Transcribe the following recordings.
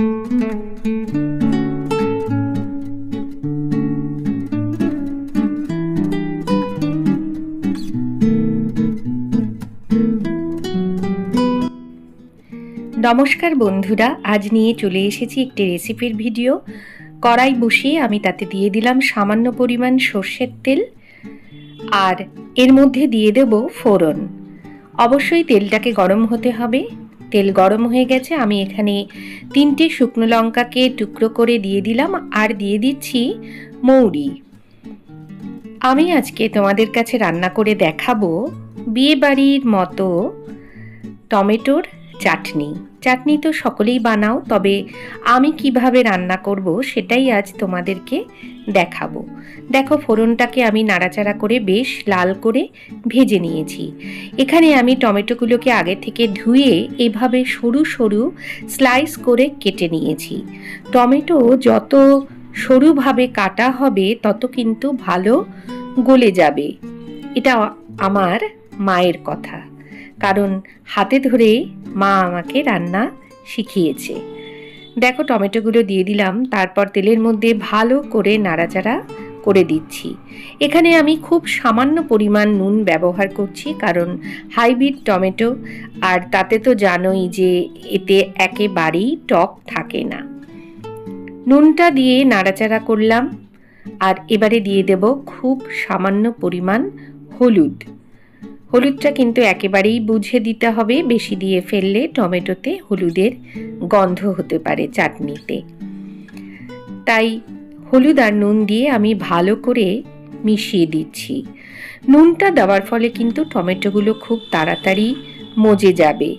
নমস্কার বন্ধুরা, আজ নিয়ে চলে এসেছি একটি রেসিপির ভিডিও। কড়াই বসিয়ে আমি তাতে দিয়ে দিলাম সামান্য পরিমাণ সর্ষের তেল আর এর মধ্যে দিয়ে দেব ফোড়ন। অবশ্যই তেলটাকে গরম হতে হবে। তেল গরম হয়ে গেছে, আমি এখানে তিনটে শুকনো লঙ্কাকে টুকরো করে দিয়ে দিলাম আর দিয়ে দিচ্ছি মৌরি। আমি আজকে তোমাদের কাছে রান্না করে দেখাবো বিয়েবাড়ির মতো টমেটোর চাটনি। চাটনি তো সকলেই বানাও, তবে আমি কীভাবে রান্না করব সেটাই আজ তোমাদেরকে দেখাবো। দেখো ফোড়নটাকে আমি নাড়াচাড়া করে বেশ লাল করে ভেজে নিয়েছি। এখানে আমি টমেটোগুলোকে আগে থেকে ধুয়ে এভাবে সরু সরু স্লাইস করে কেটে নিয়েছি। টমেটো যত সরুভাবে কাটা হবে, তত কিন্তু ভালো গলে যাবে। এটা আমার মায়ের কথা। কারণ হাতে ধরে মা আমাকে রান্না শিখিয়েছে। দেখো টমেটোগুলো দিয়ে দিলাম, তারপর তেলের মধ্যে ভালো করে নাড়াচাড়া করে দিচ্ছি। এখানে আমি খুব সামান্য পরিমাণ নুন ব্যবহার করছি, কারণ হাইব্রিড টমেটো, আর তাতে তো জানোই যে এতে একেবারেই টক থাকে না। নুনটা দিয়ে নাড়াচাড়া করলাম, আর এবারে দিয়ে দেব খুব সামান্য পরিমাণ হলুদ। হলুদটা কিন্তু একেবারেই বুঝে দিতে হবে, বেশি দিয়ে ফেললে টমেটোতে হলুদের গন্ধ হতে পারে চাটনিতে। তাই হলুদ আর নুন দিয়ে আমি ভালো করে মিশিয়ে দিচ্ছি। নুনটা দেওয়ার ফলে কিন্তু টমেটোগুলো খুব তাড়াতাড়ি মজে যাবে।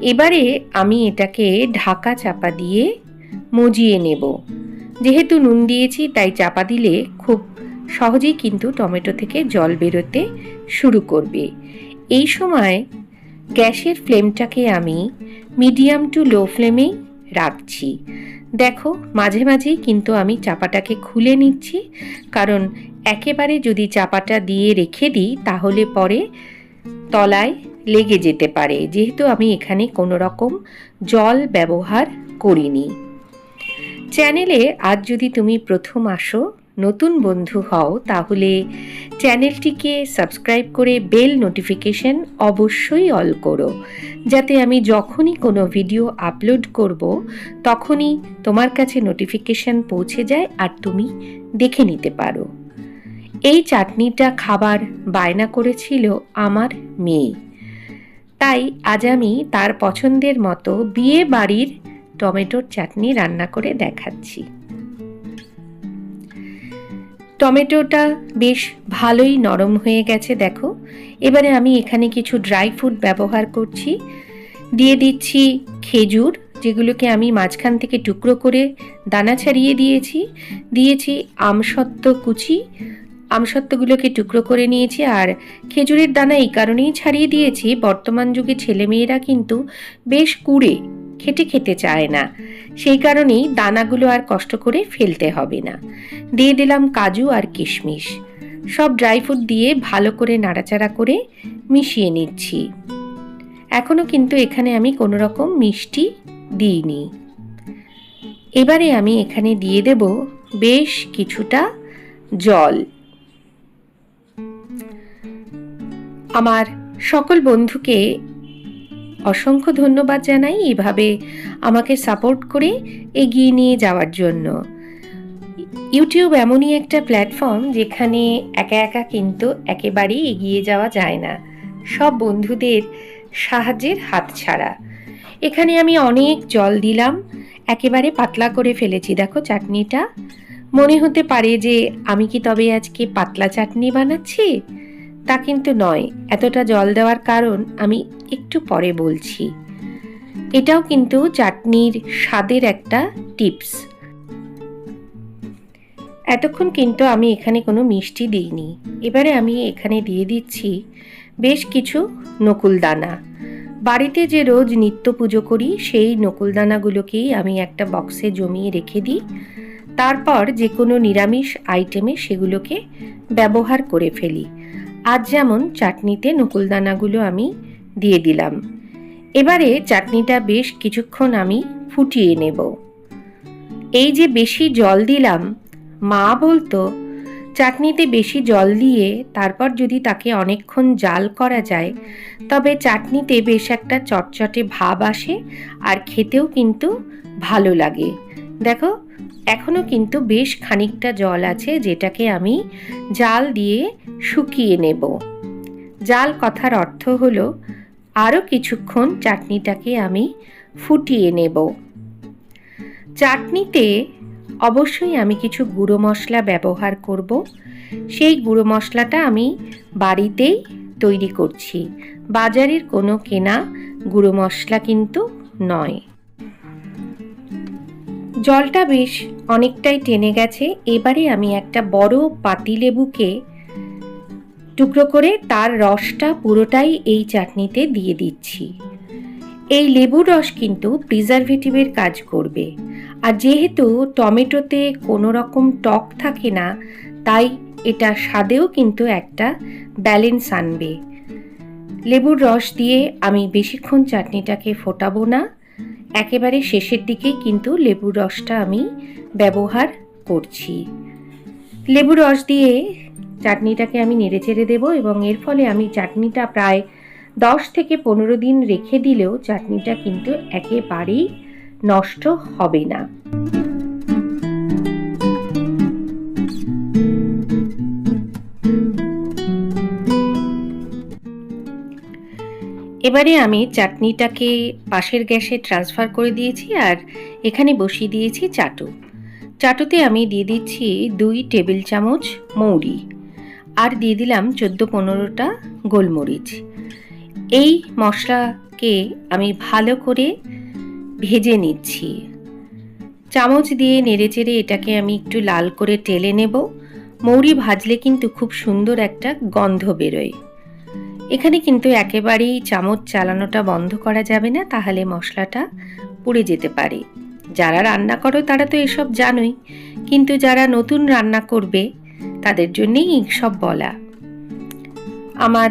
এবারে আমি এটাকে ঢাকা চাপা দিয়ে মজিয়ে নেব। যেহেতু নুন দিয়েছি, তাই চাপা দিলে খুব সহজেই কিন্তু টমেটো থেকে জল বেরোতে শুরু করবে। এই সময় গ্যাসের ফ্লেমটাকে আমি মিডিয়াম টু লো ফ্লেমেই রাখছি। দেখো, মাঝে মাঝেই কিন্তু আমি চাপাটাকে খুলে নিচ্ছি, কারণ একেবারে যদি চাপাটা দিয়ে রেখে দিই, তাহলে পরে তলায় লেগে যেতে পারে। যেহেতু আমি এখানে কোনো রকম জল ব্যবহার করিনি। চ্যানেলে আজ যদি তুমি প্রথম আসো নতুন বন্ধু হও তাহলে চ্যানেলটিকে সাবস্ক্রাইব করে বেল নোটিফিকেশন অবশ্যই অল করো। যাতে আমি যখনই কোনো ভিডিও আপলোড করব, তখনই তোমার কাছে নোটিফিকেশন পৌঁছে যায় আর তুমি দেখে নিতে পারো। এই চাটনিটা খাবার বায়না করেছিল আমার মেয়ে। তাই আজ আমি তার পছন্দের মতো বিয়ে বাড়ির টমেটোর চাটনি রান্না করে দেখাচ্ছি। টমেটোটা বেশ ভালোই নরম হয়ে গেছে, দেখো। এবারে আমি এখানে কিছু ড্রাই ফ্রুট ব্যবহার করছি। দিয়ে দিচ্ছি খেজুর, যেগুলোকে আমি মাঝখান থেকে টুকরো করে দানা ছাড়িয়ে দিয়েছি। দিয়েছি আমসত্ত্ব কুচি। আমসত্ত্বগুলোকে টুকরো করে নিয়েছি আর খেজুরের দানা এই কারণেই ছাড়িয়ে দিয়েছি। বর্তমান যুগে ছেলেমেয়েরা কিন্তু বেশ কুড়ে, খেটে খেতে চায় না। সেই কারণেই দানাগুলো আর কষ্ট করে ফেলতে হবে না। দিয়ে দিলাম কাজু আর কিশমিশ। সব ড্রাই ফ্রুট দিয়ে ভালো করে নাড়াচাড়া করে মিশিয়ে নিচ্ছি। এখনও কিন্তু এখানে আমি কোনো রকম মিষ্টি দিইনি। এবারে আমি এখানে দিয়ে দেব বেশ কিছুটা জল। আমার সকল বন্ধুকে অসংখ্য ধন্যবাদ জানাই এভাবে আমাকে সাপোর্ট করে এগিয়ে নিয়ে যাওয়ার জন্য। ইউটিউব এমনই একটা প্ল্যাটফর্ম যেখানে একা একা কিন্তু একেবারেই এগিয়ে যাওয়া যায় না। সব বন্ধুদের সাহায্যের হাত ছাড়া। এখানে আমি অনেক জল দিলাম, একেবারে পাতলা করে ফেলেছি। দেখো চাটনিটা। মনে হতে পারে যে আমি কি তবে আজকে পাতলা চাটনি বানাচ্ছি? তা কিন্তু নয়, এতটা জল দেওয়ার কারণ আমি একটু পরে বলছি। এটাও কিন্তু চাটনির স্বাদের একটা টিপস। এতক্ষণ কিন্তু আমি এখানে কোনো মিষ্টি দিইনি। এবারে আমি এখানে দিয়ে দিচ্ছি বেশ কিছু নকুল দানা বাড়িতে যে রোজ নিত্য পুজো করি, সেই নকুল দানাগুলোকেই আমি একটা বক্সে জমিয়ে রেখে দিই। তারপর যে কোনো নিরামিষ আইটেমে সেগুলোকে ব্যবহার করে ফেলি। আজ যেমন চাটনিতে নকুলদানাগুলো আমি দিয়ে দিলাম। এবারে চাটনিটা বেশ কিছুক্ষণ আমি ফুটিয়ে নেব। এই যে বেশি জল দিলাম, মা বলতো, চাটনিতে বেশি জল দিয়ে তারপর যদি তাকে অনেকক্ষণ জাল করা যায়, তবে চাটনিতে বেশ একটা চটচটে ভাব আসে আর খেতেও কিন্তু ভালো লাগে। দেখো এখনও কিন্তু বেশ খানিকটা জল আছে যেটাকে আমি জাল দিয়ে শুকিয়ে নেব। জাল কথার অর্থ হলো আরও কিছুক্ষণ চাটনিটাকে আমি ফুটিয়ে নেব। চাটনিতে অবশ্যই আমি কিছু গুঁড়ো মশলা ব্যবহার করব। সেই গুঁড়ো মশলাটা আমি বাড়িতেই তৈরি করছি। বাজারের কোনো কেনা গুঁড়ো মশলা কিন্তু নয়। জলটা বেশ অনেকটাই টেনে গেছে। এবারে আমি একটা বড় পাতিলেবুকে টুকরো করে তার রসটা পুরোটাই এই চাটনিতে দিয়ে দিচ্ছি। এই লেবুর রস কিন্তু প্রিজারভেটিভের কাজ করবে। আর যেহেতু টমেটোতে কোনো রকম টক থাকে না, তাই এটা স্বাদেও কিন্তু একটা ব্যালেন্স আনবে। লেবুর রস দিয়ে আমি বেশিক্ষণ চাটনিটাকে ফোটাবো না। একেবারে শেষের দিকে কিন্তু লেবুর রসটা আমি ব্যবহার করছি। লেবু রস দিয়ে চাটনিটাকে আমি নেড়ে চেড়ে দেবো এবং এর ফলে আমি চাটনিটা প্রায় দশ থেকে পনেরো দিন রেখে দিলেও চাটনিটা কিন্তু একেবারেই নষ্ট হবে না। এবারে আমি চাটনিটাকে পাশের গ্যাসে ট্রান্সফার করে দিয়েছি আর এখানে বসিয়ে দিয়েছি চাটু। চাটুতে আমি দিয়ে দিচ্ছি দুই টেবিল চামচ মৌরি আর দিয়ে দিলাম চোদ্দ পনেরোটা গোলমরিচ। এই মশলাকে আমি ভালো করে ভেজে নিচ্ছি। চামচ দিয়ে নেড়েচেড়ে এটাকে আমি একটু লাল করে টেলে নেব। মৌরি ভাজলে কিন্তু খুব সুন্দর একটা গন্ধ বেরোয়। এখানে কিন্তু একেবারেই চামচ চালানোটা বন্ধ করা যাবে না, তাহলে মশলাটা পুড়ে যেতে পারে। যারা রান্না করো তারা তো এসব জানোই, কিন্তু যারা নতুন রান্না করবে তাদের জন্যেই সব বলা। আমার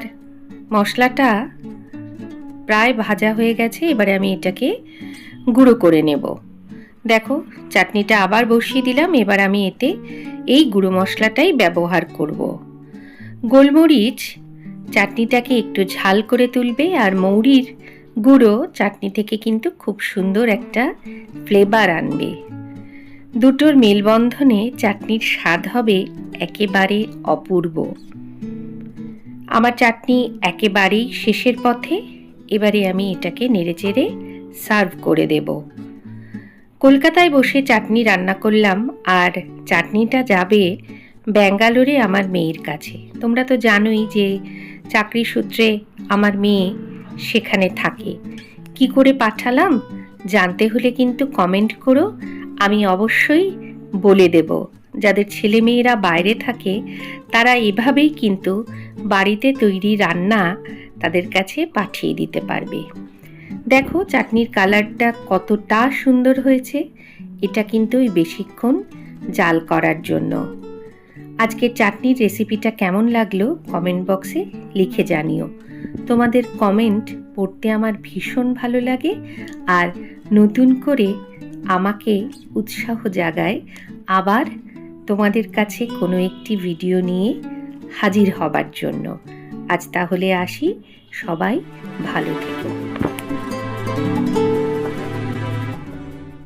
মশলাটা প্রায় ভাজা হয়ে গেছে, এবারে আমি এটাকে গুঁড়ো করে নেব। দেখো, চাটনিটা আবার বসিয়ে দিলাম, এবার আমি এতে এই গুঁড়ো মশলাটাই ব্যবহার করব। গোলমরিচ চাটনিটাকে একটু ঝাল করে তুলবে আর মৌরির গুঁড়ো চাটনি থেকে কিন্তু খুব সুন্দর একটা ফ্লেভার আনবে। দুটোর মেলবন্ধনে চাটনির স্বাদ হবে একেবারে অপূর্ব। আমার চাটনি একেবারেই শেষের পথে, এবারে আমি এটাকে নেড়েচেড়ে সার্ভ করে দেব। কলকাতায় বসে চাটনি রান্না করলাম আর চাটনিটা যাবে ব্যাঙ্গালোরে আমার মেয়ের কাছে। তোমরা তো জানোই যে চাকরি সূত্রে আমার মেয়ে সেখানে থাকে। কি করে পাঠালাম? জানতে হলে কিন্তু কমেন্ট করো। আমি অবশ্যই বলে দেব। যাদের ছেলে মেয়েরা বাইরে থাকে, তারা এভাবেই কিন্তু বাড়িতে তৈরি রান্না তাদের কাছে পাঠিয়ে দিতে পারবে। দেখো চাটনির কালারটা কতটা সুন্দর হয়েছে। এটা কিন্তু ওই বেশিক্ষণ জাল করার জন্য। আজকের চাটনির রেসিপিটা কেমন লাগল কমেন্ট বক্সে লিখে জানিও। তোমাদের কমেন্ট পড়তে আমার ভীষণ ভালো লাগে আর নতুন করে আমাকে উৎসাহ জাগায় আবার তোমাদের কাছে কোনো একটি ভিডিও নিয়ে হাজির হবার জন্য। আজ তাহলে আসি। সবাই ভালো থেকো।